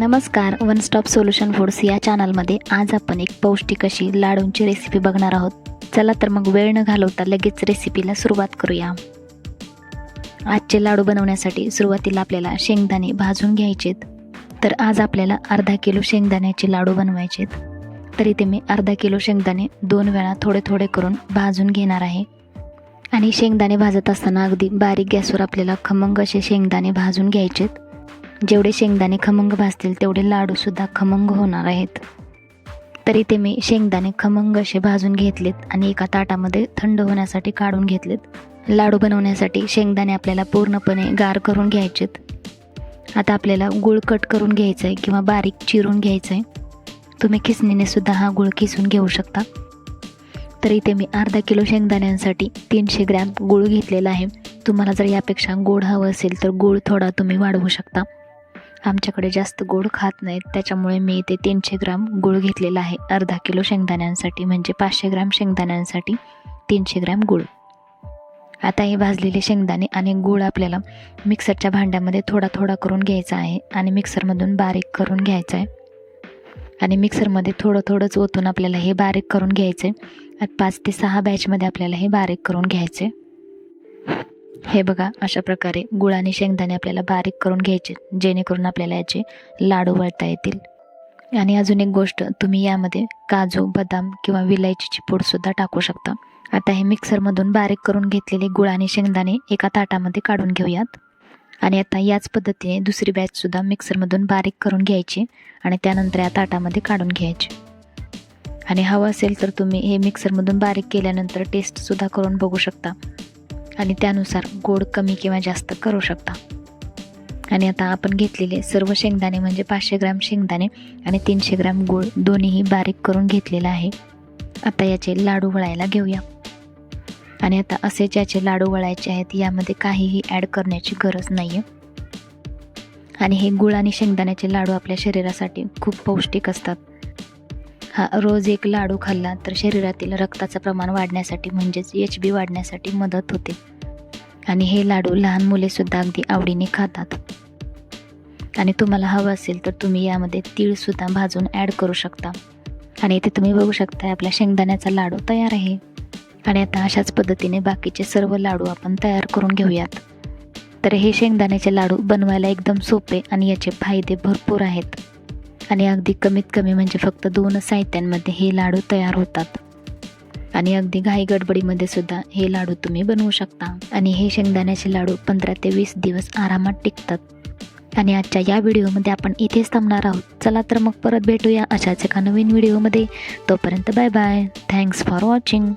नमस्कार one stop solution foods या चॅनलमध्ये आज आपण एक पौष्टिक अशी लाडूंची रेसिपी बघणार आहोत. चला तर मग वेळ न घालवता लगेच रेसिपीला सुरुवात करूया. आजचे लाडू बनवण्यासाठी सुरुवातीला आपल्याला शेंगदाणे भाजून घ्यायचेत. तर आज आपल्याला अर्धा किलो शेंगदाण्याचे लाडू बनवायचेत. तर इथे मी अर्धा किलो शेंगदाणे दोन वेळा थोडे थोडे करून भाजून घेणार आहे. आणि शेंगदाणे भाजत असताना अगदी बारीक गॅसवर आपल्याला खमंग असे शेंगदाणे भाजून घ्यायचेत. जेवढे शेंगदाणे खमंग भाजतील तेवढे लाडूसुद्धा खमंग होणार आहेत. तरी ते मी शेंगदाणे खमंग असे भाजून घेतलेत आणि एका ताटामध्ये थंड होण्यासाठी काढून घेतलेत. लाडू बनवण्यासाठी शेंगदाणे आपल्याला पूर्णपणे गार करून घ्यायचेत. आता आपल्याला गुळ कट करून घ्यायचं आहे किंवा बारीक चिरून घ्यायचं आहे तुम्ही खिसणीने सुद्धा हा गुळ किसून घेऊ शकता. तर इथे मी अर्धा किलो शेंगदाण्यांसाठी तीनशे ग्रॅम गूळ घेतलेला आहे. तुम्हाला जर यापेक्षा गोड हवं असेल तर गूळ थोडा तुम्ही वाढवू शकता. आमच्याकडे जास्त गोड खात नाहीत त्याच्यामुळे मी इथे तीनशे ग्राम गूळ घेतलेला आहे. अर्धा किलो शेंगदाण्यांसाठी म्हणजे पाचशे ग्राम शेंगदाण्यांसाठी तीनशे ग्रॅम गूळ. आता हे भाजलेले शेंगदाणे आणि गूळ आपल्याला मिक्सरच्या भांड्यामध्ये थोडा थोडा करून घ्यायचा आहे आणि मिक्सरमधून बारीक करून घ्यायचा आहे. आणि मिक्सरमध्ये थोडं थोडंच ओतून आपल्याला हे बारीक करून घ्यायचं आहे पाच ते सहा बॅचमध्ये आपल्याला हे बारीक करून घ्यायचे हे बघा अशा प्रकारे गुळ आणि शेंगदाणे आपल्याला बारीक करून घ्यायचे जेणेकरून आपल्याला याचे लाडू वळता येतील. आणि अजून एक गोष्ट तुम्ही यामध्ये काजू बदाम किंवा विलायचीची पूडसुद्धा टाकू शकता. आता हे मिक्सरमधून बारीक करून घेतलेले गुळ आणि शेंगदाणे एका ताटामध्ये काढून घेऊयात. आणि आता याच पद्धतीने दुसरी बॅचसुद्धा मिक्सरमधून बारीक करून घ्यायची आणि त्यानंतर या ताटामध्ये काढून घ्यायची. आणि हवं असेल तर तुम्ही हे मिक्सरमधून बारीक केल्यानंतर टेस्टसुद्धा करून बघू शकता. आणि त्यानुसार गोड कमी किंवा जास्त करू शकता. आणि आता आपण घेतलेले सर्व शेंगदाणे म्हणजे पाचशे ग्रॅम शेंगदाणे आणि तीनशे ग्रॅम गूळ दोन्हीही बारीक करून घेतलेलं आहे. आता याचे लाडू वळायला घेऊया. आणि आता असे ज्याचे लाडू वळायचे आहेत यामध्ये काहीही ॲड करण्याची गरज नाही आहे आणि हे गुळ आणि शेंगदाण्याचे लाडू आपल्या शरीरासाठी खूप पौष्टिक असतात. हा रोज एक लाडू खाल्ला तर शरीरातील रक्ताचं प्रमाण वाढण्यासाठी म्हणजेच एच बी वाढण्यासाठी मदत होते. आणि हे लाडू लहान मुलेसुद्धा अगदी आवडीने खातात. आणि तुम्हाला हवं असेल तर तुम्ही यामध्ये तीळसुद्धा भाजून ॲड करू शकता. आणि इथे तुम्ही बघू शकता आपला शेंगदाण्याचा लाडू तयार आहे. आणि आता अशाच पद्धतीने बाकीचे सर्व लाडू आपण तयार करून घेऊयात. तर हे शेंगदाण्याचे लाडू बनवायला एकदम सोपे आणि याचे फायदे भरपूर आहेत. आणि अगदी कमीत कमी म्हणजे फक्त दोन साहित्यांमध्ये हे लाडू तयार होतात. आणि अगदी घाई गडबडीमध्ये सुद्धा हे लाडू तुम्ही बनवू शकता. आणि हे शेंगदाण्याचे लाडू पंधरा ते वीस दिवस आरामात टिकतात. आणि आजच्या या व्हिडिओमध्ये आपण इथेच थांबणार आहोत. चला तर मग परत भेटूया अशाच एका नवीन व्हिडिओमध्ये. तोपर्यंत bye bye. Thanks for watching